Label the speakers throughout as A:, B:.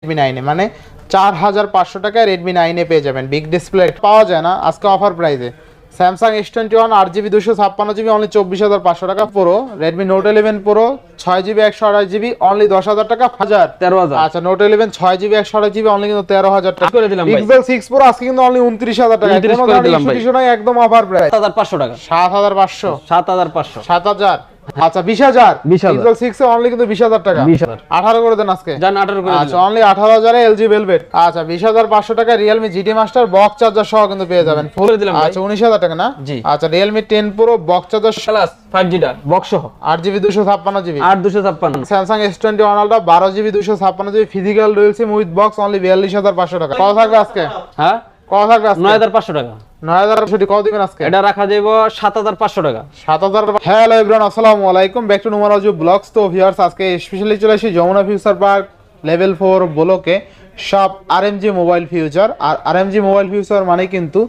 A: Redmi নাইনে মানে চার হাজার পাঁচশো টাকায় রেডমি নাইনে পেয়ে যাবেন। বিগ ডিসপ্লে পাওয়া যায় না আজকে অফার প্রাইসে স্যামসাং এস টোয়েন্টি ওয়ান আট জিবি দুশো ছাপ্পান্ন জিবি অনলি চব্বিশ হাজার পাঁচশো টাকা pro Redmi Note eleven pro ছয় জিবি একশো আড়াই জিবি অনলি দশ হাজার টাকা। হাজার
B: তেরো হাজার।
A: আচ্ছা নোট ইলেভেন ছয় জিবি একশো আড়াই জিবি অনলি কিন্তু তেরো হাজার টাকা।
B: করে দিলাম
A: পিক্সেল সিক্স প্রো আজকে কিন্তু অনলি উনত্রিশ হাজার টাকা। কোনো ধরনের নাই, একদম অফার প্রাইস
B: সাত হাজার পাঁচশো টাকা।
A: সাত হাজার পাঁচশো।
B: সাত হাজার পাঁচশো।
A: সাত হাজার। আচ্ছা বিশ হাজার। পিক্সেল সিক্স অনলি কিন্তু বিশ হাজার টাকা।
B: বিশ হাজার।
A: আঠারো করে দেন আজকে।
B: যান আঠারো করে
A: আচ্ছা অনলি আঠারো হাজারে এলজি ভেলভেট আচ্ছা বিশ হাজার পাঁচশো টাকা Realme GT master box charger সহ কিন্তু পেয়ে যাবেন। ফুল
B: দিলাম
A: আচ্ছা উনিশ হাজার টাকা না?
B: জি।
A: আচ্ছা Realme ten pro box charger
B: five জিটা box সহ।
A: আট জিবি দুশো ছাপ্পান্ন জিবি।
B: আট দুশো ছাপ্পান্ন।
A: Samsung S twenty one ultra বারো জিবি দুশো ছাপ্পান্ন GB physical dual SIM with box only বিয়াল্লিশ হাজার পাঁচশো টাকা। কত থাকবে আজকে?
B: হ্যাঁ?
A: কত থাকবে
B: নয় হাজার পাঁচশো টাকা। এটা রাখা টাকা।
A: হ্যালো আসসালামু আলাইকুম। ব্যাক টু নুমারাজু ব্লগস তো ভিউয়ার্স আজকে স্পেশালি চলে এসেছি Jamuna future park level four ব্লকে সব আরএমজি মোবাইল ফিউচার আর আরএমজি মোবাইল ফিউচার মানে কিন্তু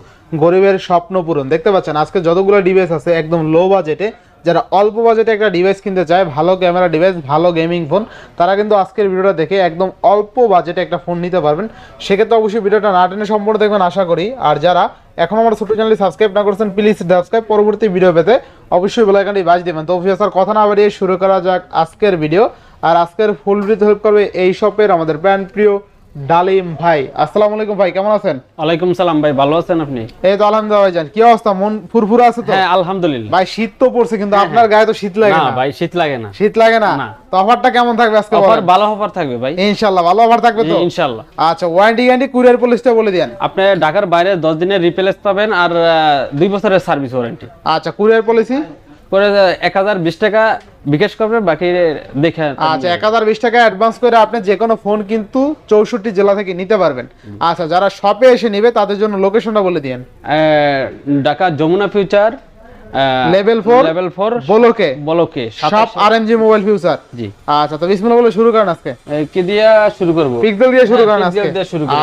A: গরিবের স্বপ্ন পূরণ। দেখতে পাচ্ছেন আজকে যতগুলো ডিভাইস আছে একদম লো বাজেটে যারা অল্প বাজেটে একটা ডিভাইস কিনতে চায়, ভালো ক্যামেরা ডিভাইস ভালো গেমিং ফোন তারা কিন্তু আজকের ভিডিওটা দেখে একদম অল্প বাজেটে একটা ফোন নিতে পারবেন। সেক্ষেত্রে অবশ্যই ভিডিওটা না টেনে সম্পূর্ণ দেখবেন, আশা করি। আর যারা এখন আমার ছোট চ্যানেলটি সাবস্ক্রাইব না করছেন প্লিজ সাবস্ক্রাইব পরবর্তী ভিডিও পেতে অবশ্যই বেলাইকানটি বাজ দেবেন। তো অফিসার কথা না বাড়িয়ে শুরু করা যাক আজকের ভিডিও আর আজকের ফুল ভিডিও হেল্প করবে এই শপের আমাদের ব্র্যান্ড প্রিয় ডালিম ভাই আসসালামু আলাইকুম ভাই কেমন আছেন?
B: ওয়ালাইকুম সালাম ভাই ভালো আছেন আপনি?
A: এই তো আলহামদুলিল্লাহ ভাইজান কি অবস্থা? মন ফুরফুরা আছে তো?
B: হ্যাঁ আলহামদুলিল্লাহ।
A: ভাই শীত তো পড়ছে কিন্তু আপনার গায়ে তো শীত লাগে
B: না
A: না।
B: ভাই শীত লাগে না।
A: শীত লাগে না। তো অফারটা কেমন থাকবে আজকে
B: অফার ভালো অফার থাকবে ভাই।
A: ইনশাআল্লাহ ভালো অফার থাকবে তো?
B: ইনশাল্লাহ।
A: আচ্ছা ওয়ারেন্টি গ্যারান্টি কুরিয়ার পলিসটা বলে দেন।
B: আপনি ঢাকার বাইরে দশ দিনের রিপ্লেস পাবেন আর আহ, দুই বছরের সার্ভিস ওয়ারেন্টি
A: আচ্ছা কুরিয়ার পলিসি
B: পরে এক হাজার বিশ টাকা বিকাশ করবেন বাকি দেখে
A: আচ্ছা এক হাজার বিশ টাকা অ্যাডভান্স করে আপনি যে কোনো ফোন কিন্তু চৌষট্টি জেলা থেকে নিতে পারবেন। আচ্ছা যারা শপে এসে নিবে তাদের জন্য লোকেশনটা বলে দিন
B: Dhaka Jamuna future level four
A: বলোকে
B: বলকে
A: সব আরএমজি মোবাইল ফিউচার
B: জি।
A: আচ্ছা তো বিসমিল্লাহ বলে শুরু করেন আজকে।
B: কি দিয়া শুরু করব?
A: পিক্সেল দিয়ে শুরু
B: হ্যাঁ,
A: করেন আজকে।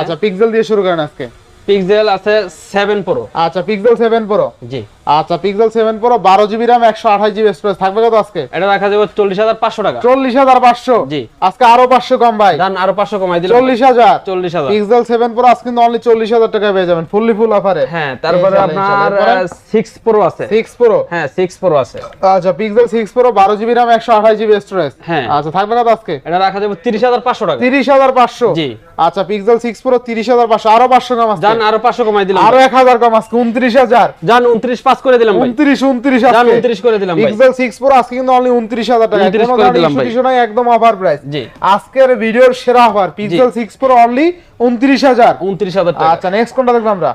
A: আচ্ছা পিক্সেল দিয়ে শুরু করেন আজকে।
B: পিক্সেল আছে সেভেন প্রো
A: আচ্ছা পিক্সেল সেভেন প্রো
B: জি।
A: আচ্ছা পিক্সেল সেভেন প্রো বারো জিবি র্যাম একশো আঠাশ জিবি স্টোরেজ থাকবে কত আজকে?
B: এটা রাখা যাবে চল্লিশ হাজার পাঁচশো টাকা।
A: চল্লিশ হাজার পাঁচশো?
B: জি।
A: আজকে আরও পাঁচশো কম ভাই।
B: দান আরও পাঁচশো কমাই দিলাম।
A: চল্লিশ হাজার।
B: চল্লিশ হাজার।
A: পিক্সেল সেভেন প্রো আজকে অনলি চল্লিশ হাজার টাকা পেয়ে যাবেন ফুললি ফুল অফারে
B: হ্যাঁ তারপরে আপনার সিক্স প্রো আছে।
A: সিক্স প্রো
B: হ্যাঁ সিক্স প্রো আছে।
A: আচ্ছা পিক্সেল সিক্স প্রো বারো জিবি র্যাম একশো আঠাশ জিবি স্টোরেজ
B: হ্যাঁ।
A: আচ্ছা থাকবে কত আজকে?
B: এটা রাখা যাবে তিরিশ হাজার পাঁচশো টাকা।
A: তিরিশ হাজার পাঁচশো।
B: জি।
A: আচ্ছা পিক্সেল সিক্স প্রো তিরিশ হাজার পাঁচশো আরও পাঁচশো কম আছে
B: যান আরও পাঁচশো কমাই দিলাম
A: আরও এক হাজার কম আজকে উনত্রিশ হাজার।
B: যান উনত্রিশ করে দিলাম ভাই।
A: উনত্রিশ উনত্রিশ
B: যান
A: আজকে।
B: উনত্রিশ করে দিলাম ভাই।
A: পিক্সেল সিক্স প্রো আজকে কিন্তু অনলি উনত্রিশ হাজার টাকা।
B: 29
A: কোনো
B: করে দিলাম ভাই।
A: নাই, একদম অফার প্রাইস
B: জি।
A: আজকের ভিডিওর সেরা offer Pixel six pro only উনত্রিশ হাজার।
B: উনত্রিশ হাজার টাকা।
A: আচ্ছা নেক্সট কোনটা দেখব আমরা?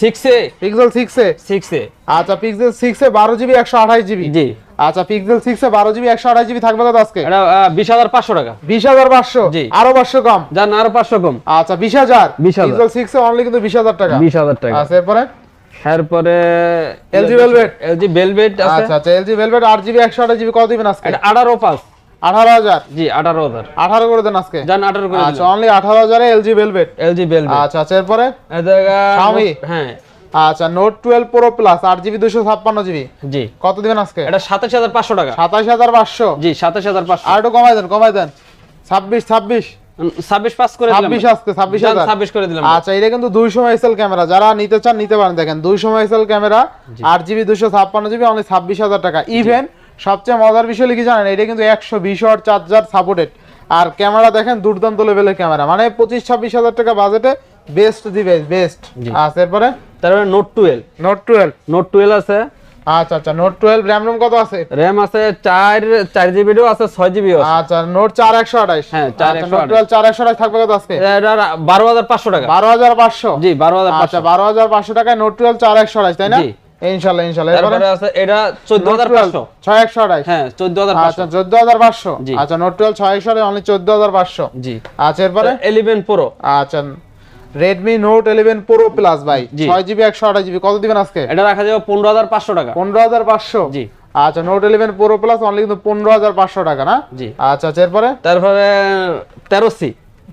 B: Six A
A: Pixel six A
B: six
A: আচ্ছা পিক্সেল সিক্স বারো জিবি একশো আঠাশ জিবি
B: জি।
A: আচ্ছা পিক্সেল সিক্স এ বারো জিবি একশো আঠাশ জিবি থাকবে কত আজকে?
B: এটা বিশ হাজার পাঁচশো টাকা।
A: বিশ হাজার পাঁচশো?
B: জি।
A: আরও পাঁচশো কম?
B: যান আরও পাঁচশো কম।
A: আচ্ছা বিশ হাজার?
B: 20,000
A: পিক্সেল সিক্স এ অনলি কিন্তু বিশ হাজার টাকা।
B: বিশ হাজার টাকা।
A: আচ্ছা এরপরে?
B: এরপরে
A: LG Velvet।
B: এলজি ভেলভেট আছে।
A: আচ্ছা আচ্ছা এলজি ভেলভেট আট জিবি একশো আঠাশ জিবি কত দিবেন আজকে?
B: এটা আঠারো পাঁচ।
A: আঠারো হাজার?
B: জি আঠারো হাজার।
A: আঠারো করে দেন আজকে?
B: যান আঠারো করে
A: আচ্ছা অনলি আঠারো হাজারে এলজি ভেলভেট
B: এলজি ভেলভেট
A: আচ্ছা আচ্ছা এরপরে? Xiaomi?
B: হ্যাঁ।
A: আচ্ছা নোট টুয়েলভ প্রো প্লাস আট জিবি দুশো ছাপ্পান্ন জিবি
B: জি।
A: কত দিবেন আজকে?
B: এটা সাতাশ হাজার পাঁচশো টাকা।
A: সাতাশ হাজার পাঁচশো?
B: জি সাতাশ হাজার পাঁচশো।
A: আর একটু কমাই দেন কমাই দেন। ছাব্বিশ ছাব্বিশ।
B: ছাব্বিশ পাস করে দিলাম।
A: ছাব্বিশ আজকে ছাব্বিশ
B: যান,
A: হাজার।
B: ছাব্বিশ করে দিলাম।
A: আচ্ছা এটা কিন্তু দুইশো মেগাপিক্সেল ক্যামেরা। যারা নিতে চান নিতে পারেন। দেখেন দুইশো মেগাপিক্সেল ক্যামেরা আট জিবি দুশো ছাপ্পান্ন জিবি অনলি ছাব্বিশ হাজার টাকা। ইভেন সবচেয়ে মজার বিষয় কি জানেন? এটা কিন্তু একশো বিশ ওয়াট চার্জার সাপোর্টেড আর ক্যামেরা দেখেন দুর্দান্ত লেভেলের ক্যামেরা। মানে পঁচিশ ছাব্বিশ হাজার টাকা বাজেটে বেস্ট দিবে বেস্ট। আচ্ছা এরপরে?
B: তারপরে Note twelve
A: Note twelve
B: Note twelve আছে।
A: আচ্ছা আচ্ছা নোট টুয়েলভ র্যাম রোম কত আছে?
B: র্যাম আছে চার আছে ছয় জিবিও
A: আচ্ছা নোট চার একশো আঠাইশ।
B: হ্যাঁ, চার
A: আচ্ছা, নোট টুয়েলভ চার একশো আঠাইশ থাকবে কত আজকে?
B: বারো হাজার পাঁচশো টাকা।
A: বারো হাজার পাঁচশো?
B: জি বারো হাজার
A: আচ্ছা বারো হাজার পাঁচশো টাকায় নোট টুয়েলভ চার একশো আঠাইশ তাই না? এরপরে?
B: তারপরে আছে এটা চোদ্দ হাজার পাঁচশো।
A: ছয় একশো আঠাইশ।
B: হ্যাঁ চোদ্দ হাজার
A: আচ্ছা
B: পাঁচশো।
A: চোদ্দ হাজার পাঁচশো।
B: জি।
A: আচ্ছা নোট টুয়েলভ ছয় একশো অনলি চোদ্দ হাজার পাঁচশো।
B: জি।
A: আচ্ছা এরপরে?
B: ইলেভেন প্রো
A: আচ্ছা Redmi Note eleven pro plus ভাই।
B: জি।
A: ছয় জিবি একশো আঠাশ জিবি কত দিবেন আজকে?
B: এটা রাখা যাবে পনেরো হাজার পাঁচশো টাকা।
A: পনেরো হাজার পাঁচশো?
B: জি।
A: আচ্ছা Note eleven pro plus only কিন্তু পনেরো হাজার পাঁচশো টাকা না?
B: জি।
A: আচ্ছা আচ্ছা এরপরে?
B: তারপরে তেরো C.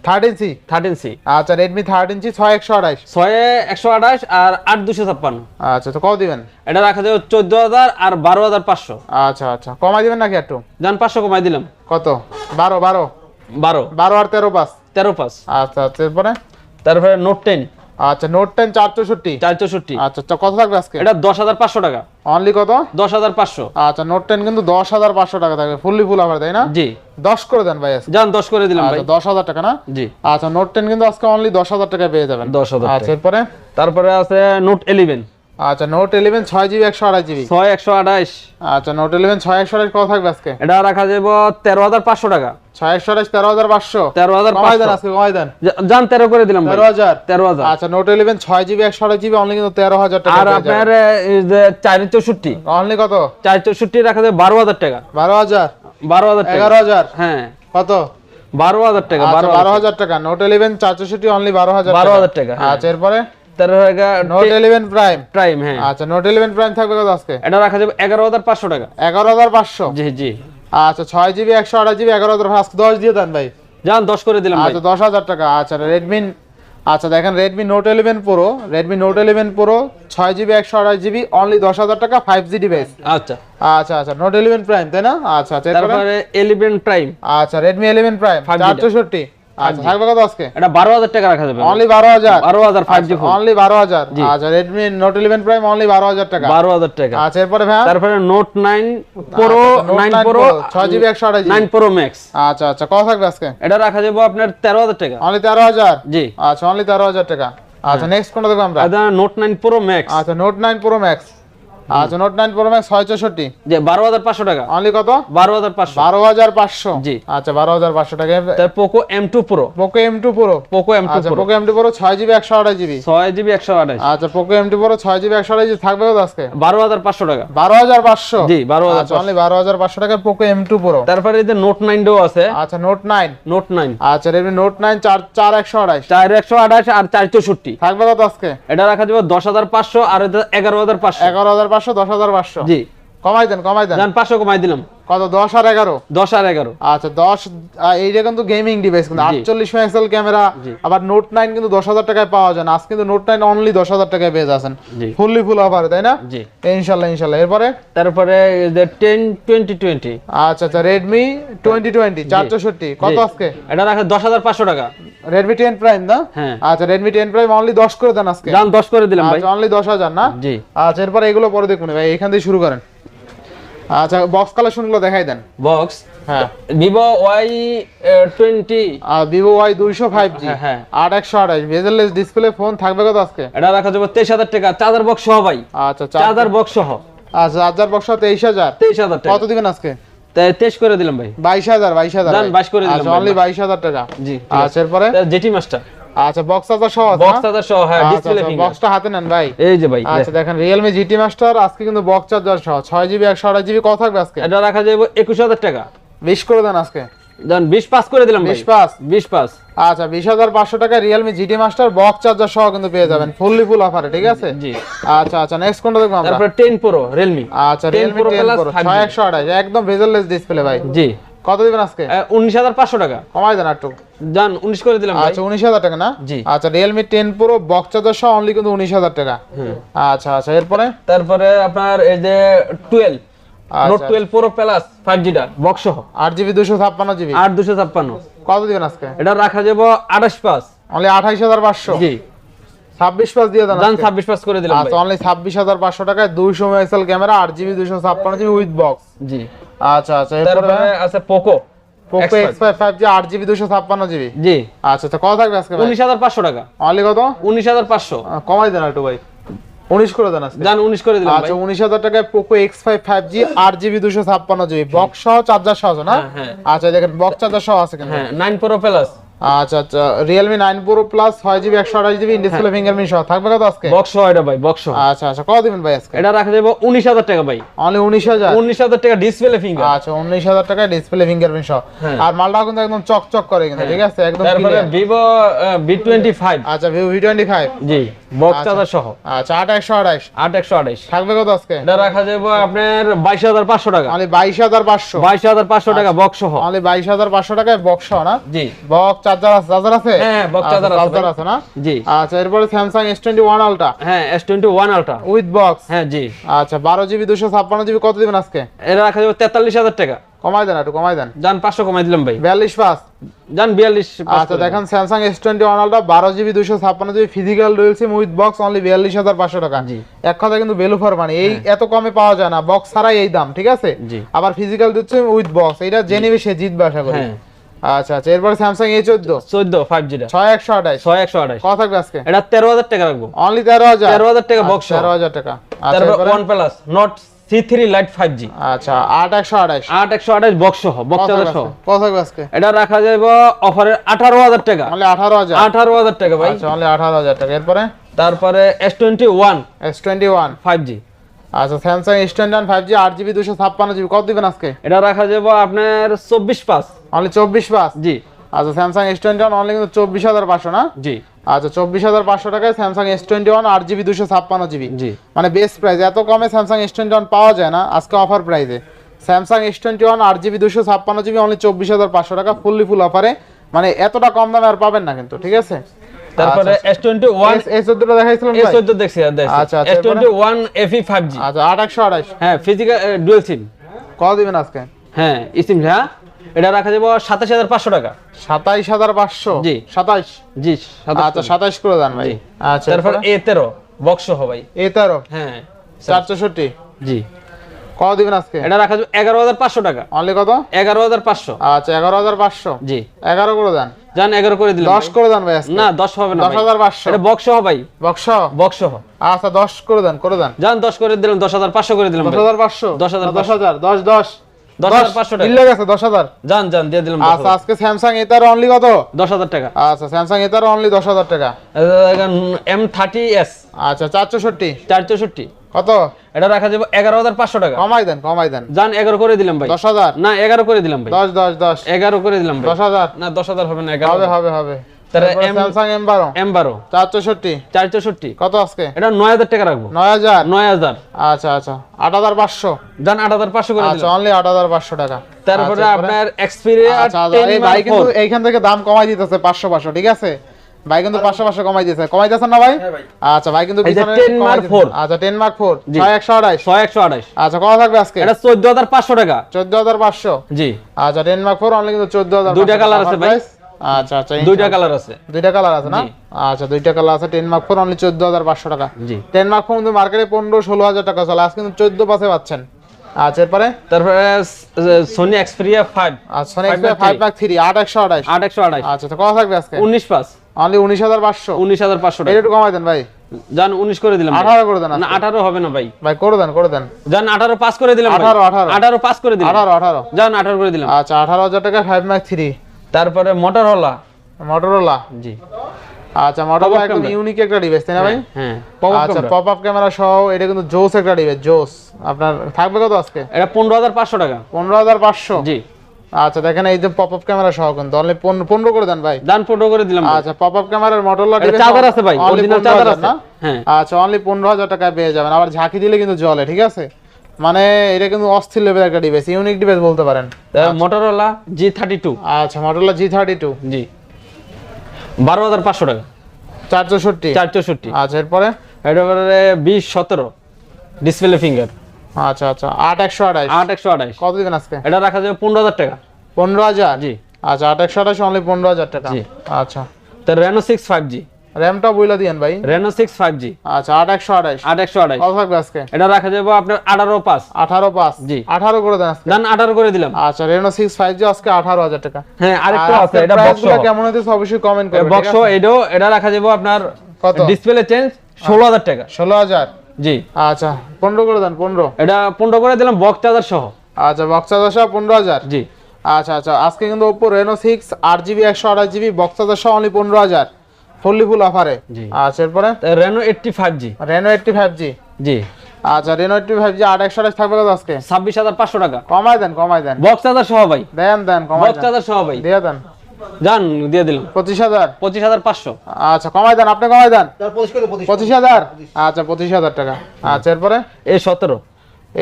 A: Thirteen C?
B: Thirteen C.
A: আচ্ছা রেডমি থার্টিন সি ছয় একশো আঠাইশ
B: ছয় একশো আঠাশ আর আট দুশো ছাপ্পান্ন।
A: আচ্ছা তো কত দিবেন?
B: এটা রাখা যাবে চোদ্দ হাজার আর বারো হাজার পাঁচশো।
A: আচ্ছা আচ্ছা। কমাই দিবেন নাকি একটু?
B: যান পাঁচশো কমাই দিলাম।
A: কত? বারো বারো।
B: বারো।
A: বারো আর তেরো পাঁচ।
B: তেরো পাঁচ।
A: আচ্ছা আচ্ছা এরপরে?
B: তারপরে নোট টেন
A: আচ্ছা নোট টেন চার চৌষট্টি
B: চার চৌষট্টি
A: আচ্ছা কত থাকবে আজকে?
B: এটা দশ হাজার পাঁচশো টাকা।
A: অনলি কত?
B: দশ হাজার পাঁচশো।
A: আচ্ছা নোট টেন কিন্তু দশ হাজার পাঁচশো টাকা থাকবে ফুললি ফুল আবার তাই না?
B: জি।
A: দশ করে দেন ভাই
B: যান দশ করে দিলাম ভাই।
A: আচ্ছা দশ হাজার টাকা না?
B: জি।
A: আচ্ছা নোট টেন কিন্তু আজকে অনলি দশ হাজার টাকা পেয়ে যাবেন।
B: দশ হাজার
A: আচ্ছা এরপরে?
B: তারপরে আছে নোট ইলেভেন
A: আচ্ছা নোট ইলেভেন ছয় জিবি একশো আড়াই জিবি?
B: ছয় একশো আঠাইশ
A: আচ্ছা নোট ইলেভেন ছয় একশো আড়াইশ কত থাকবে আজকে?
B: এটা রাখা যাব তেরো হাজার পাঁচশো টাকা।
A: ছয় একশো আড়াইশ তেরো হাজার পাঁচশো?
B: তেরো হাজার
A: কমাই দেন আজকে কমাই দেন।
B: যান তেরো করে দিলাম ভাই।
A: তেরো হাজার?
B: তেরো হাজার।
A: আচ্ছা নোট ইলেভেন ছয় জিবি একশো আড়াই জিবি অনলি কিন্তু তেরো হাজার টাকা
B: আর আপনার এই যে চার চৌষট্টি।
A: অনলি কত?
B: চার চৌষট্টি রাখা যাবে বারো হাজার টাকা।
A: বারো হাজার?
B: বারো হাজার টাকা।
A: এগারো হাজার?
B: হ্যাঁ।
A: কত?
B: বারো হাজার টাকা
A: আচ্ছা,
B: বারো
A: বারো হাজার টাকা। নোট ইলেভেন চার চৌষট্টি অনলি বারো হাজার
B: বারো হাজার টাকা, হ্যাঁ।
A: আচ্ছা এরপরে?
B: তেরো টাকা
A: নোট ইলেভেন প্রাইম
B: প্রাইম হ্যাঁ।
A: আচ্ছা নোট ইলেভেন প্রাইম থাকবে কত আজকে?
B: এটা রাখা যাবে এগারো হাজার পাঁচশো টাকা।
A: এগারো হাজার পাঁচশো?
B: জি জি।
A: আচ্ছা ছয় জিবি একশো আড়াই জিবি এগারো হাজার আজকে দশ দিয়ে দেন ভাই।
B: যান দশ করে দিলাম ভাই।
A: আচ্ছা দশ হাজার টাকা। আচ্ছা রেডমি আচ্ছা দেখেন Redmi note eleven pro Redmi note eleven pro ছয় জিবি একশো আড়াই জিবি অনলি দশ হাজার টাকা ফাইভ জি ডিভাইস
B: আচ্ছা।
A: আচ্ছা আচ্ছা নোট ইলেভেন প্রাইম তাই না? আচ্ছা আচ্ছা?
B: তারপরে প্রাইম
A: আচ্ছা রেডমি ইলেভেন প্রাইম
B: 5G
A: চার চৌষট্টি আচ্ছা থাকবে কত আজকে?
B: এটা বারো হাজার টাকা রাখা যাবে।
A: অনলি বারো হাজার?
B: বারো হাজার ফাইভ জি ফোন
A: অনলি বারো হাজার। আচ্ছা Redmi note eleven prime only বারো হাজার টাকা।
B: বারো হাজার টাকা।
A: আচ্ছা এরপরে ভাই
B: তারপরে
A: আচ্ছা, Note
B: নাইন
A: 9
B: প্রো
A: Pro, ছয় জিবি একশো আড়াই
B: নাইন
A: জিবি
B: প্রো ম্যাক্স
A: আচ্ছা আচ্ছা কত থাকবে আজকে?
B: এটা রাখা যাবে আপনার তেরো হাজার টাকা।
A: অনলি তেরো হাজার?
B: জি।
A: আচ্ছা অনলি তেরো হাজার টাকা। আচ্ছা নেক্সট কোনটা দেখব আমরা?
B: এটা ম্যাক্স
A: আচ্ছা নোট নাইন প্রো ম্যাক্স আচ্ছা নোট নাইন প্রো ম্যাক্স ছয় চৌষট্টি।
B: যে বারো হাজার পাঁচশো টাকা।
A: অনলি কত?
B: বারো হাজার পাঁচশো।
A: বারো হাজার পাঁচশো।
B: জি।
A: আচ্ছা বারো হাজার পাঁচশো টাকা।
B: তার Poco M two pro
A: Poco M two pro
B: Poco M two
A: আচ্ছা পোকো এম টু প্রো ছয় জিবি একশো আড়াই জিবি।
B: ছয় জিবি একশো আঠাশ।
A: আচ্ছা পোকো এম টু প্রো ছয় জিবি একশো আড়াই জিবি থাকবে কত আজকে?
B: বারো হাজার পাঁচশো টাকা।
A: বারো হাজার পাঁচশো?
B: জি, 12,500
A: আচ্ছা অনলি বারো হাজার পাঁচশো টাকা পোকো এম টু প্রো
B: তারপরে এই যে নোট নাইন ডো আছে।
A: আচ্ছা নোট নাইন
B: নোট নাইন
A: আচ্ছা রেডমি নোট নাইন চার চার একশো আড়াইশ
B: চার একশো আঠাশ আর চার চৌষট্টি।
A: থাকবে কত আজকে?
B: এটা রাখা যাবে দশ হাজার পাঁচশো আর এটা এগারো হাজার পাঁচশো
A: দশ হাজার পাঁচশো।
B: জি।
A: কমাই দেন কমাই দেন।
B: পাঁচশো কমাই দিলাম।
A: কত? দশ আর এগারো?
B: দশ আর এগারো।
A: আচ্ছা দশ আহ, এইটা কিন্তু গেমিং ডিভাইস কিন্তু। মেগাপিক্সেল ক্যামেরা আবার নোট নাইন কিন্তু দশ হাজার টাকায় পাওয়া যায় না। আজ কিন্তু নোট অনলি দশ হাজার টাকায় পেয়ে যাচ্ছেন। ফুললি ফুল অফার তাই না?
B: জি।
A: এরপরে?
B: তারপরে টেন টোয়েন্টি টোয়েন্টি
A: আচ্ছা আচ্ছা রেডমি টোয়েন্টি টোয়েন্টি চার চৌষট্টি কত আজকে?
B: এটা রাখা দশ হাজার পাঁচশো টাকা।
A: রেডমি টেন প্রাইম না?
B: হ্যাঁ।
A: আচ্ছা রেডমি টেন প্রাইম অনলি দশ করে দেন আজকে।
B: দশ করে দিলাম ভাই।
A: আচ্ছা অনলি দশ হাজার না?
B: জি।
A: আচ্ছা এরপরে এগুলো পরে দেখুন ভাই এখান থেকে শুরু করেন। আচ্ছা বক্স কালেকশনগুলো দেখাই দেন।
B: বক্স
A: হ্যাঁ।
B: ভিভো ওয়াই টোয়েন্টি
A: আর ভিভো ওয়াই দুইশো ফাইভ জি
B: হ্যাঁ, হ্যাঁ।
A: আট একশো আঠাশ। ভেজেলেস ডিসপ্লে ফোন থাকবে কত আজকে?
B: এটা রাখা যাবে তেইশ হাজার টাকা। চার্জার বক্স সহ ভাই।
A: আচ্ছা
B: চার্জার বক্স সহ।
A: আচ্ছা হাজার বক্স তেইশ হাজার।
B: তেইশ হাজার টাকা।
A: কত দিবেন আজকে?
B: তাই তেইশ করে দিলাম ভাই।
A: বাইশ হাজার বাইশ হাজার।
B: 22 করে দিলাম
A: আচ্ছা
B: ভাই,
A: অনলি বাইশ হাজার টাকা।
B: জি
A: আচ্ছা এরপরে?
B: GT master.
A: আচ্ছা বক্স চার্জার সহ আছে
B: বক্স? চার্জার সহ হ্যাঁ ডিসপ্লে ফিঙ্গার
A: বক্সটা হাতে নেন ভাই।
B: এই যে ভাই
A: আচ্ছা দেখেন রিয়েলমি জিটি মাস্টার আজকে কিন্তু বক্স চার্জার সহ কত থাকবে আজকে?
B: এটা রাখা যাবে একুশ হাজার টাকা।
A: বিশ করে দেন আজকে।
B: যান বিশ পাস করে দিলাম ভাই।
A: বিশ পাস?
B: বিশ পাস।
A: আচ্ছা বিশ হাজার পাঁচশো টাকা Realme GT master box charger সহ কিন্তু পেয়ে যাবেন ফুললি ফুল অফারে ঠিক আছে?
B: জি।
A: আচ্ছা আচ্ছা নেক্সট কোনটা দেখব আমরা?
B: তারপর টেন প্রো রিয়েলমি
A: আচ্ছা
B: 10
A: Realme
B: Pro
A: ten
B: Plus
A: pro একশো আঠাশ একদম ভেজেললেস ডিসপ্লে ভাই।
B: জি।
A: কত দিবেন আজকে?
B: উনিশ হাজার পাঁচশো টাকা।
A: কমাই দেন একটু
B: করে দিলাম
A: আচ্ছা উনিশ হাজার টাকা না। আচ্ছা বক্স চার্জার সহ অনলি কিন্তু উনিশ হাজার টাকা। আচ্ছা আচ্ছা এরপরে?
B: তারপরে আপনার এই যে নোট
A: আচ্ছা
B: প্রো প্লাস বক্স সহ।
A: কত দিবেন আজকে?
B: এটা রাখা যাব আঠাশ পাস
A: অনলি আঠাইশ হাজার পাঁচশো।
B: জি।
A: ছাব্বিশ পাঁচ দিয়ে দেন
B: পাস করে দিলাম
A: আচ্ছা অনলি টাকায় মেগাপিক্সেল ক্যামেরা আট জিবি দুশো ছাপ্পান্ন জিবি উইথ বক্স
B: জি।
A: আচ্ছা আচ্ছা
B: তারপরে আছে Poco
A: Poco X five G আট জিবি দুশো ছাপ্পান্ন জিবি
B: জি।
A: আচ্ছা তো কত থাকবে আজকে
B: উনিশ হাজার পাঁচশো টাকা।
A: অনলি কত?
B: উনিশ হাজার পাঁচশো।
A: কমাই দেন একটু ভাই। উনিশ করে দেন আজকে।
B: জান উনিশ করে দিলাম
A: আচ্ছা উনিশ হাজার টাকায় Poco X five five G আট জিবি দুশো ছাপ্পান্ন জিবি বক্স সহ চার্জার সহ আছে না?
B: হ্যাঁ, হ্যাঁ।
A: আচ্ছা দেখেন বক্স চার্জার সহ আছে কিন্তু।
B: হ্যাঁ নাইন প্রো প্লাস
A: আচ্ছা আচ্ছা। প্লাস ছয় জিবি একশো আঠাশ জিবি ডিসপ্লে ফিঙ্গারপ্রিন্ট সহ। থাকবে কত আজকে?
B: বক্স সহ এটা ভাই বক্স সহ।
A: আচ্ছা আচ্ছা। কত দিবেন ভাই আজকে?
B: এটা রাখা যাবে উনিশ হাজার টাকা ভাই।
A: অনলি উনিশ হাজার?
B: উনিশ হাজার টাকা ডিসপ্লে ফিঙ্গার
A: আচ্ছা উনিশ হাজার টাকায় ডিসপ্লে ফিঙ্গারপ্রিন্ট সহ।
B: হ্যাঁ।
A: আর মালটা কিন্তু একদম চকচক করে কিন্তু ঠিক আছে? একদম
B: তারপরে
A: Vivo
B: ভিভো বি ফাইভ
A: আচ্ছা Vivo V twenty five
B: G. Box charger সহ
A: আচ্ছা থাকবে কত আজকে?
B: এটা রাখা যাবে আপনার টাকা। টাকা বক্স সহ
A: অনলি বাইশ হাজার পাঁচশো টাকায় বক্স সহ না?
B: জি।
A: বক্স চার্জার আছে চার্জার আছে?
B: হ্যাঁ, charger আছে।
A: চার্জার আছে না?
B: জি।
A: আচ্ছা এরপরে
B: হ্যাঁ
A: উইথ বক্স
B: হ্যাঁ জি।
A: আচ্ছা বারো জিবি দুশো ছাপ্পান্ন জিবি কত দিবেন আজকে?
B: এটা রাখা যাবে তেতাল্লিশ হাজার টাকা।
A: কমাই দেন একটু কমাই দেন।
B: যান পাঁচশো কমাই দিলাম ভাই। যান বিয়াল্লিশ
A: আচ্ছা দেখেন physical dual SIM with box only বিয়াল্লিশ হাজার পাঁচশো টাকা।
B: জি।
A: এক কথা কিন্তু ভ্যালু ফর মানি এই এত কমে পাওয়া যায় না। বক্স ছাড়াই এই দাম ঠিক আছে। আবার ফিজিক্যাল দিচ্ছে উইথ বক্স এটা যে নিবে সে জিতবে আশা করি।
B: হ্যাঁ।
A: আচ্ছা আচ্ছা এরপরে স্যামসাং এ চোদ্দ।
B: চোদ্দ ফাইভ জিটা
A: ছয় একশো আঠাইশ
B: ছয় একশো আঠাশ।
A: কত থাকবে আজকে?
B: এটা তেরো হাজার টাকা রাখব।
A: অনলি তেরো হাজার।
B: তেরো হাজার টাকা বক্স
A: তেরো হাজার টাকা। আচ্ছা
B: one plus Nord C three lite five G
A: আচ্ছা আট একশো আঠাইশ
B: আট একশো আঠাশ বক্স সহ বক্স সহ।
A: কত আজকে
B: এটা রাখা যাবে অফারে আঠারো হাজার টাকা।
A: অনলি আঠারো হাজার।
B: আঠারো হাজার টাকা ভাই।
A: আচ্ছা আঠারো হাজার টাকা। এরপরে?
B: তারপরে S twenty one
A: S twenty one
B: five G
A: আচ্ছা Samsung S twenty one five G আট জিবি দুশো ছাপ্পান্ন জিবি কত দিবেন আজকে?
B: এটা রাখা যাবে আপনার চব্বিশ পাঁচ।
A: অনলি চব্বিশ পাঁচ?
B: জি।
A: আচ্ছা Samsung S twenty one only কিন্তু চব্বিশ হাজার পাঁচশো না?
B: জি।
A: আচ্ছা চব্বিশ হাজার পাঁচশো টাকায় স্যামসাং এস টোয়েন্টি ওয়ান আট জিবি দুশো ছাপ্পান্ন জিবি। মানে বেস্ট প্রাইস এত কমে স্যামসাং এস টোয়েন্টি ওয়ান পাওয়া যায় না আজকে অফার প্রাইসে স্যামসাং এস টোয়েন্টি ওয়ান আট জিবি দুশো ছাপ্পান্ন জিবি অনলি চব্বিশ হাজার পাঁচশো টাকা ফুললি ফুল অফারে মানে এতটা কম দামে আর পাবেন না কিন্তু ঠিক আছে?
B: তারপরে এস টোয়েন্টি ওয়ান
A: এই চোদ্দটা দেখাইছিলাম
B: এস
A: ভাই?
B: চোদ্দ দেখছি
A: আচ্ছা, আচ্ছা,
B: S twenty one FE five
A: আচ্ছা আট একশো আঠাইশ
B: হ্যাঁ ফিজিক্যাল ডুয়েল সিম
A: কত দিবেন আজকে?
B: হ্যাঁ হ্যাঁ এটা রাখা যাবে সাতাশ হাজার পাঁচশো টাকা।
A: সাতাইশ হাজার পাঁচশো?
B: জি।
A: সাতাইশ?
B: জি
A: আচ্ছা সাতাইশ করে দেন ভাই। আচ্ছা
B: তারপর এ তেরো বক্স ভাই।
A: এ তেরো?
B: হ্যাঁ।
A: চারশোষট্টি
B: জি।
A: কত দিবেন আজকে?
B: এটা রাখা যাবে এগারো হাজার পাঁচশো টাকা।
A: অনলি কত?
B: এগারো হাজার পাঁচশো।
A: আচ্ছা এগারো হাজার পাঁচশো।
B: জি।
A: এগারো করে দেন?
B: যান এগারো করে দিলাম
A: দশ করে দেন ভাই
B: না দশ হবে না
A: দশ হাজার পাঁচশো?
B: এটা বক্স ভাই।
A: বক্স
B: বক্স
A: আচ্ছা দশ করে দেন করে দেন।
B: যান দশ করে দিলাম দশ হাজার পাঁচশো করে দিলাম
A: দশ হাজার পাঁচশো?
B: দশ হাজার
A: দশ হাজার দশ দশ। কত?
B: এটা রাখা যাবে এগারো হাজার পাঁচশো টাকা।
A: কমাই দেন কমাই দেন।
B: যান এগারো করে দিলাম ভাই।
A: দশ হাজার?
B: না এগারো করে দিলাম ভাই।
A: দশ দশ দশ।
B: এগারো করে দিলাম
A: দশ হাজার।
B: না দশ হাজার হবে না
A: হবে হবে হবে।
B: তাহলে
A: স্যামসাং এম বারো।
B: এম বারো।
A: চার চৌষট্টি কত আজকে?
B: এটা নয় হাজার টাকা রাখব।
A: নয় হাজার?
B: নয় হাজার।
A: আচ্ছা আচ্ছা। আট হাজার পাঁচশো।
B: যান আট হাজার পাঁচশো করে
A: আচ্ছা অনলি আট হাজার পাঁচশো টাকা।
B: তারপরে
A: আচ্ছা,
B: আপনার এক্সপিরিয়া
A: আচ্ছা এই ভাই কিন্তু এইখান থেকে দাম কমাই দিতেছে পাঁচশো পাঁচশো ঠিক আছে? ভাই কিন্তু পাঁচশো পাঁচশো কমাই দিতেছে। কমাই দিতেছেন না ভাই? আচ্ছা ভাই কিন্তু
B: এই যে
A: পিছনে
B: 10
A: কমাই
B: mark
A: দিতেছে।
B: four।
A: আচ্ছা টেন মার্ক ফোর ছয় একশো আঠাইশ
B: ছয় একশো আঠাশ।
A: আচ্ছা কত থাকবে আজকে?
B: এটা চোদ্দ হাজার পাঁচশো টাকা।
A: চোদ্দ হাজার পাঁচশো?
B: জি।
A: আচ্ছা টেন মার্ক ফোর অনলি কিন্তু চোদ্দ হাজার
B: দুইটা colour আছে ভাই।
A: আচ্ছা আচ্ছা
B: দুইটা কালার আছে।
A: দুইটা কালার আছে না? আচ্ছা দুইটা কালার আছে টেন মার্ক ফোর অনলি চোদ্দ হাজার পাঁচশো টাকা।
B: জি।
A: টেন মার্ক ফোর কিন্তু মার্কেটে পনেরো ষোলো হাজার টাকা চলে আজকে কিন্তু চোদ্দ পাশে পাচ্ছেন। আচ্ছা এরপরে?
B: তারপরে সোনি এক্সপিরিয়া
A: আর সোনি মার্ক আচ্ছা তো কত থাকবে আজকে? অনলি
B: টাকা।
A: একটু কমাই দেন ভাই।
B: যান উনিশ করে দিলাম। ভাই।
A: আঠারো করে দেন
B: না
A: আজকে।
B: আঠারো হবে না ভাই।
A: ভাই করে দেন করে দেন।
B: যান আঠারো পাস করে দিলাম।
A: আঠারো, আঠারো।
B: আঠারো পাস করে দিলাম।
A: আঠারো আঠারো।
B: যান আঠারো করে দিলাম।
A: আচ্ছা আঠারো হাজার টাকা ফাইভ মার্ক থ্রি
B: তারপরে মোটরওয়ালা
A: মোটরোলা
B: জি।
A: আচ্ছা মোটরোলা একদম ইউনিক একটা ডিভাইস তাই না ভাই?
B: হ্যাঁ
A: আচ্ছা
B: camera।
A: পপ আপ ক্যামেরা সহ এটা কিন্তু জোস একটা ডিভাইস জোস আপনার থাকবে কত আজকে?
B: এটা পনেরো হাজার পাঁচশো টাকা।
A: পনেরো হাজার পাঁচশো?
B: জি।
A: আচ্ছা দেখেন এই যে পপ আপ ক্যামেরা সহ কিন্তু। অনলি পনেরো করে দেন ভাই।
B: দান পনেরো করে দিলাম।
A: আচ্ছা পপ আপ ক্যামেরার মোটরোলা
B: এটা চার্জার আছে ভাই অরিজিনাল চার্জার আছে। হ্যাঁ।
A: আচ্ছা অনলি পনেরো হাজার টাকায় পেয়ে যাবেন। আবার ঝাঁকি দিলে কিন্তু জলে ঠিক আছে? মানে এটা কিন্তু অস্থির লেভেল একটা ডিভাইস ইউনিক ডিভাইস বলতে পারেন।
B: মোটরওয়ালা জি থার্টি টু
A: আচ্ছা মটোরোলা জি থার্টি টু
B: জি। বারো হাজার পাঁচশো টাকা।
A: চার চৌষট্টি
B: চার চৌষট্টি
A: আচ্ছা এরপরে?
B: এটা বিশ সতেরো। ডিসপ্লে ফিঙ্গার
A: আচ্ছা আচ্ছা। আট একশো আঠাইশ
B: আট একশো আঠাশ।
A: কত দিবেন আজকে?
B: এটা রাখা যাবে পনেরো হাজার টাকা।
A: পনেরো হাজার?
B: জি।
A: আচ্ছা আট একশো আঠাশ অনলি পনেরো হাজার টাকা।
B: জি।
A: আচ্ছা।
B: তো রেনো সিক্স ফাইভ জি
A: র্যামটা বইলা দিয়েন ভাই।
B: রেনো সিক্স ফাইভ জি
A: আচ্ছা আট একশো আঠাইশ
B: আট একশো আঠাশ।
A: কত থাকবে আজকে?
B: এটা রাখা যাবে আপনার আঠারো পাঁচ।
A: আঠারো পাঁচ।
B: জি।
A: আঠারো করে দেন আজকে।
B: যান আঠারো করে দিলাম।
A: আচ্ছা রেনো সিক্স ফাইভ জি আজকে আঠারো হাজার টাকা।
B: হ্যাঁ আরেকটা আছে এটা বক্স
A: কেমন হইতেছে অবশ্যই কমেন্ট করবেন
B: বক্স এটাও এটা রাখা যাবে আপনার
A: কত?
B: ডিসপ্লে চেঞ্জ ষোলো হাজার টাকা।
A: ষোলো হাজার?
B: জি।
A: আচ্ছা পনেরো করে দেন পনেরো।
B: এটা পনেরো করে দিলাম বক্স চার্জার সহ।
A: আচ্ছা বক্সা দশা পনেরো হাজার?
B: জি।
A: আচ্ছা আচ্ছা আজকে কিন্তু ওপো রেনো সিক্স আট জিবি একশো আঠাশ জিবি বক্সা দশা অনলি পনেরো হাজার। ফুললি ফুল অফারে। আচ্ছা এরপরে
B: Reno eighty five G
A: Reno eighty five G
B: জি।
A: আচ্ছা রেনো এইটটি ফাইভ জি আট একশো আঠাশ থাকবে কত আজকে?
B: ছাব্বিশ হাজার পাঁচশো টাকা।
A: কমাই দেন কমাই দেন।
B: বক্স চার্জার সহ ভাই।
A: দেন দেন কমাই
B: বক্স
A: দেন।
B: চার্জার সহ ভাই।
A: দিয়ে দেন।
B: যান দিয়ে দিলাম।
A: পঁচিশ হাজার?
B: পঁচিশ হাজার পাঁচশো।
A: আচ্ছা কমাই দেন আপনি কমাই দেন। পঁচিশ হাজার? আচ্ছা পঁচিশ হাজার টাকা। আচ্ছা এরপরে?
B: এই সতেরো।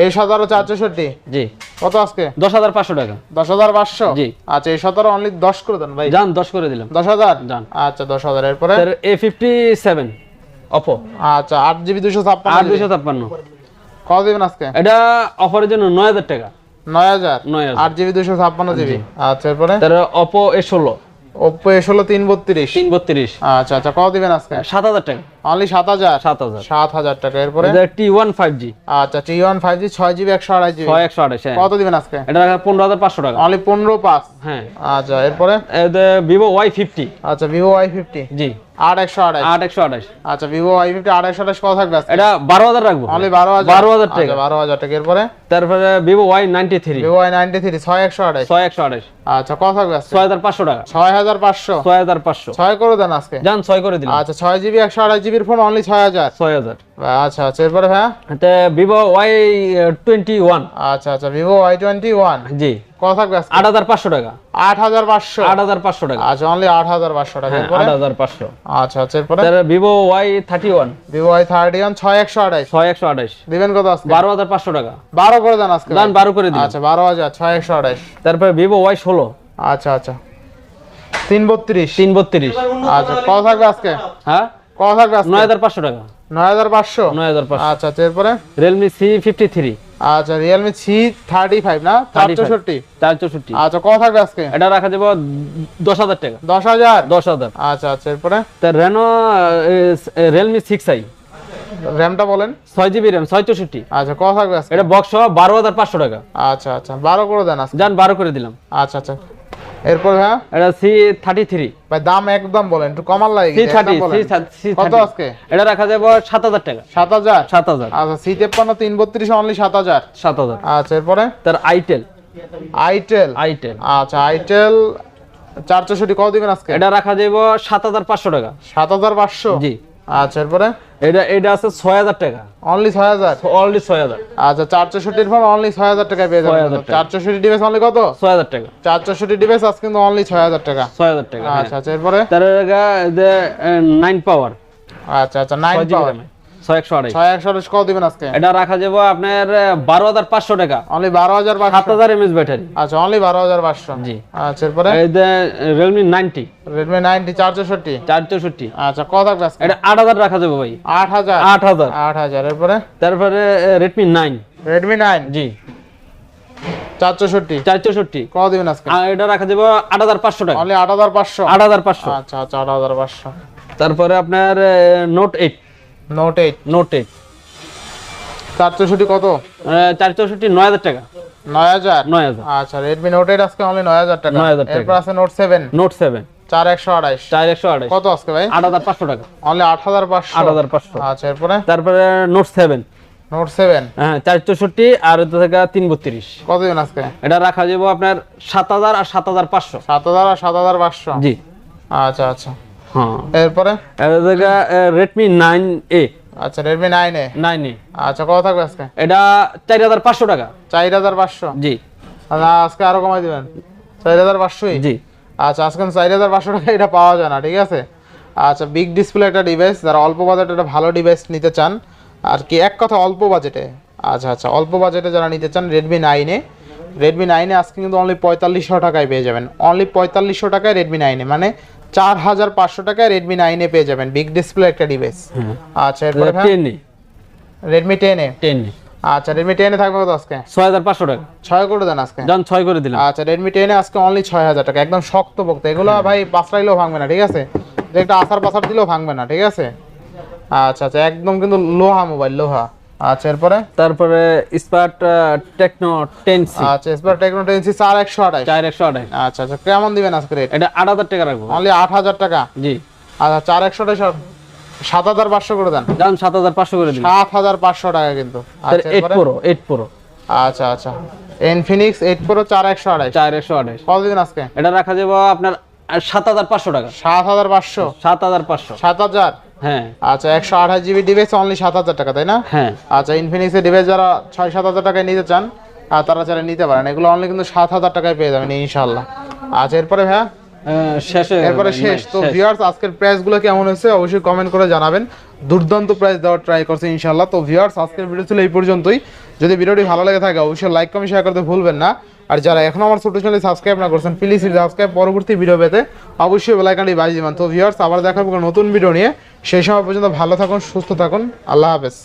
A: এই সতেরো চার চৌষট্টি?
B: জি।
A: কত আজকে?
B: দশ হাজার পাঁচশো টাকা।
A: দশ হাজার পাঁচশো?
B: জি।
A: আচ্ছা এই সতেরো অনলি দশ করে দেন ভাই।
B: যান দশ করে দিলাম।
A: দশ হাজার?
B: যান।
A: আচ্ছা দশ হাজার। এরপরে?
B: এ ফিফটি সেভেন অপো
A: আচ্ছা আট জিবি দুশো ছাপ্পান্ন
B: আট দুশো ছাপ্পান্ন।
A: কত দিবেন আজকে?
B: এটা অফারের জন্য নয় হাজার টাকা।
A: নয় হাজার?
B: নয় হাজার।
A: আট জিবি দুশো ছাপ্পান্ন জিবি। আচ্ছা এরপরে?
B: তার অপো এ ষোলো।
A: ওপ্পো এ ষোলো তিন বত্রিশ
B: তিন বত্রিশ
A: আচ্ছা আচ্ছা কত দিবেন আজকে?
B: সাত হাজার টাকা।
A: অনলি সাত হাজার?
B: সাত হাজার।
A: সাত হাজার টাকা। এরপরে?
B: টি ওয়ান ফাইভ জি
A: আচ্ছা টি ওয়ান ফাইভ জি ছয় জিবি একশো আড়াই জিবি
B: ছয় একশো আঠাশ হ্যাঁ।
A: কত দিবেন আজকে?
B: এটা রাখা পনেরো হাজার পাঁচশো টাকা।
A: অনলি পনেরো পাঁচ।
B: হ্যাঁ।
A: আচ্ছা এরপরে?
B: ভিভো ওয়াই ফিফটি
A: আচ্ছা ভিভো ওয়াই ফিফটি
B: জি।
A: আট একশো আড়াই
B: আট একশো আঠাশ
A: আচ্ছা ভিভো ওয়াই ফিফটি আট একশো আঠাশ কত থাকবে
B: এটা বারো হাজার রাখব।
A: অনলি
B: টাকা।
A: আচ্ছা, টাকা। এরপরে?
B: তারপরে
A: আচ্ছা কত থাকবে
B: টাকা।
A: ছয় হাজার পাঁচশো।
B: ছয় হাজার পাঁচশো।
A: ছয় করে দেন আজকে।
B: যান ছয় করে দিলাম।
A: আচ্ছা ছয় জিবি একশো আড়াই জিবির ফোন অনলি ছয় হাজার।
B: ছয় হাজার।
A: আচ্ছা আচ্ছা এরপরে হ্যাঁ
B: ভিভো ওয়াই টোয়েন্টি ওয়ান
A: আচ্ছা আচ্ছা ভিভো ওয়াই টোয়েন্টি ওয়ান
B: জি।
A: কত থাকবে
B: আট হাজার পাঁচশো টাকা।
A: আট হাজার পাঁচশো।
B: আট হাজার পাঁচশো টাকা।
A: আচ্ছা অনলি আট হাজার পাঁচশো টাকা।
B: হ্যাঁ আট হাজার পাঁচশো।
A: আচ্ছা আচ্ছা এরপরে?
B: Vivo Y thirty one
A: Vivo Y thirty one ছয় একশো আড়াই
B: ছয় একশো আঠাশ।
A: দিবেন কত আজকে?
B: বারো হাজার পাঁচশো টাকা।
A: বারো করে দেন আজকে
B: দান বারো করে দিন
A: আচ্ছা বারো হাজার ছয় একশো আড়াইশ
B: তারপরে ভিভো ওয়াই ষোলো।
A: আচ্ছা আচ্ছা। তিন বত্রিশ।
B: তিন বত্রিশ।
A: আচ্ছা কত থাকবে আজকে?
B: হ্যাঁ?
A: কত থাকবে
B: টাকা।
A: আচ্ছা আচ্ছা এরপরে? আচ্ছা না? চৌষট্টি? আচ্ছা কত থাকবে আজকে
B: এটা রাখা টাকা।
A: আচ্ছা আচ্ছা এরপরে? র্যামটা বলেন।
B: ছয় জিবি র্যাম ছয় চৌষট্টি।
A: আচ্ছা কত থাকবে
B: এটা বক্স সহ বারো হাজার পাঁচশো টাকা।
A: আচ্ছা আচ্ছা বারো করে দেন আজকে।
B: যান বারো করে দিলাম।
A: আচ্ছা আচ্ছা। এরপর হ্যাঁ?
B: এটা সি থার্টি থ্রি
A: ভাই দাম একদম বলেন একটু কমার লাগে
B: সি থার্টি। সি
A: কত আজকে?
B: এটা রাখা যাব সাত হাজার টাকা।
A: সাত হাজার?
B: সাত হাজার।
A: আচ্ছা সি তেপ্পান্ন তিন বত্রিশ অনলি সাত হাজার।
B: সাত হাজার।
A: আচ্ছা এরপরে?
B: তার আইটেল
A: আইটেল
B: আইটেল
A: আচ্ছা আইটেল চার চৌষট্টি কত দিবেন আজকে?
B: এটা রাখা যাব সাত হাজার পাঁচশো টাকা।
A: সাত হাজার পাঁচশো?
B: জি।
A: আচ্ছা এরপরে?
B: এটা এটা আছে ছয় হাজার টাকা।
A: অনলি ছয় হাজার?
B: অলরেডি ছয় হাজার।
A: আচ্ছা চার চৌষট্টির ফোন অনলি ছয় হাজার টাকায় পেয়ে যাবেন।
B: 6,000 টাকা।
A: চার চৌষট্টি ডিভাইস অনলি কত?
B: ছয় হাজার টাকা।
A: চার চৌষট্টি ডিভাইস আজকে কিন্তু অনলি ছয় হাজার টাকা।
B: ছয় হাজার টাকা হ্যাঁ।
A: আচ্ছা আচ্ছা এরপরে?
B: তার নাইন পাওয়ার
A: আচ্ছা আচ্ছা নাইন পাওয়ার কত দিবেন আজকে?
B: এটা রাখা যাব আপনার বারো হাজার পাঁচশো টাকা।
A: Only
B: MS battery.
A: আচ্ছা অনলি বারো হাজার পাঁচশো।
B: জি।
A: আচ্ছা এরপরে? চৌষট্টি আচ্ছা কত থাকবে আজকে?
B: এটা আট হাজার রাখা যাবে ভাই।
A: এরপরে?
B: তারপরে জি।
A: কত দিবেন আজকে?
B: আর এটা রাখা যাবে টাকা।
A: অনলি আট হাজার পাঁচশো?
B: আট হাজার পাঁচশো।
A: আচ্ছা আচ্ছা আট হাজার পাঁচশো।
B: তারপরে আপনার note eight
A: note eight
B: note eight
A: চার চৌষট্টি কত?
B: চার চৌষট্টি নয় হাজার টাকা।
A: নয় হাজার?
B: নয় হাজার।
A: আচ্ছা রেডমি নোট এইট আজকে অনলি নয় হাজার টাকা।
B: 9,000 টাকা।
A: এরপর আছে নোট সেভেন
B: নোট সেভেন
A: চার একশো আড়াইশ।
B: চার একশো আঠাশ
A: কত আজকে ভাই?
B: আট হাজার পাঁচশো টাকা।
A: অনলি আট হাজার পাঁচশো।
B: আট হাজার পাঁচশো।
A: আচ্ছা এরপরে?
B: তারপরে নোট সেভেন
A: নোট সেভেন
B: হ্যাঁ চার চৌষট্টি আর থেকে তিন বত্রিশ।
A: কত দিবেন আজকে?
B: এটা রাখা যাব আপনার সাত হাজার আর সাত হাজার পাঁচশো।
A: সাত হাজার আর সাত হাজার পাঁচশো।
B: জি।
A: আচ্ছা আচ্ছা।
B: হ্যাঁ।
A: এরপরে?
B: রেডমি নাইন এ
A: আচ্ছা Redmi nine A
B: nine A
A: আচ্ছা কত থাকবে আজকে?
B: এটা চার হাজার পাঁচশো টাকা।
A: চার হাজার পাঁচশো?
B: জি।
A: আজকে আরও কমাই দিবেন? চার হাজার পাঁচশোই?
B: জি।
A: আচ্ছা আজকে চার হাজার পাঁচশো টাকা এটা পাওয়া যায় না ঠিক আছে? আচ্ছা বিগ ডিসপ্লে একটা ডিভাইস যারা অল্প বাজেটে একটা ভালো ডিভাইস নিতে চান আর কি এক কথা অল্প বাজেটে আচ্ছা আচ্ছা অল্প বাজেটে যারা নিতে চান রেডমি নাইনে রেডমি নাইনে আজকে কিন্তু অনলি পঁয়তাল্লিশশো টাকায় পেয়ে যাবেন। অনলি পঁয়তাল্লিশশো টাকায় রেডমি নাইনে মানে চার হাজার পাঁচশো টাকায় রেডমি নাইনে পেয়ে যাবেন। বিগ ডিসপ্লে একটা ডিভাইস আচ্ছা এরপরে রেডমি টেনে
B: টেন
A: আচ্ছা রেডমি টেনে থাকবে কত আজকে?
B: ছয় হাজার পাঁচশো টাকা।
A: ছয় করে দেন আজকে।
B: যান ছয় করে দিলাম।
A: আচ্ছা রেডমি টেনে আজকে অনলি ছয় হাজার টাকা একদম শক্ত পোক্ত এগুলো ভাই পাঁচরাইলেও ভাঙবে না ঠিক আছে? যে একটা আসার পাসার দিলেও ভাঙবে না ঠিক আছে? আচ্ছা আচ্ছা একদম কিন্তু লোহা মোবাইল লোহা। আচ্ছা এরপরে?
B: তারপরে স্পার্ট টেকনো টেন সি
A: আচ্ছা এসবার টেকনোটেন্সি চার একশো আঠাশ।
B: চার একশো আঠাশ।
A: আচ্ছা আচ্ছা কেমন দিবেন আজকে রেট
B: এটা আট হাজার টাকা রাখব।
A: অনলি আট হাজার টাকা?
B: জি।
A: আচ্ছা চার একশো আঠাশ সাত হাজার পাঁচশো করে দেন।
B: যান সাত হাজার পাঁচশো করে দিন
A: সাত হাজার পাঁচশো টাকা কিন্তু। আচ্ছা
B: এইট প্রো এইট প্রো
A: আচ্ছা আচ্ছা। ইনফিনিক্স এইট প্রো চার একশো আঠাশ।
B: চার একশো
A: দিবেন আজকে?
B: এটা রাখা যাব আপনার সাত হাজার পাঁচশো টাকা।
A: সাত হাজার পাঁচশো।
B: সাত হাজার পাঁচশো।
A: সাত হাজার?
B: হ্যাঁ।
A: আচ্ছা একশো আঠাশ জিবি ডিভাইস অনলি সাত হাজার টাকা তাই না?
B: হ্যাঁ।
A: আচ্ছা ইনফিনিক্সের ডিভাইস যারা ছয় সাত হাজার টাকায় নিতে চান আর তারা যারা নিতে পারেন। এগুলো অনলি কিন্তু সাত হাজার টাকায় পেয়ে যাবেন ইনশাল্লাহ আচ্ছা এরপরে
B: আহ, শেষে
A: এরপরে শেষ। তো ভিউয়ার্স আজকের প্রাইস কেমন হয়েছে? অবশ্যই কমেন্ট করে জানাবেন। দুর্দান্ত প্রাইস দেওয়ার ট্রাই করছে ইনশাল্লাহ তো ভিউয়ার্স আজকের ভিডিও ছিল এই পর্যন্তই। যদি ভিডিওটি ভালো লেগে থাকে অবশ্যই লাইক কমেন্ট শেয়ার করতে ভুলবেন না। আর যারা এখনও আমার ছোট চ্যানেল সাবস্ক্রাইব না করছেন প্লিজ সাবস্ক্রাইব পরবর্তী ভিডিও পেতে অবশ্যই বেলাইকানটি বাজিয়ে দিবেন। তো ভিউয়ার্স আবার দেখা নতুন ভিডিও নিয়ে। সেই সময় পর্যন্ত ভালো থাকুন সুস্থ থাকুন। আল্লাহ হাফেজ।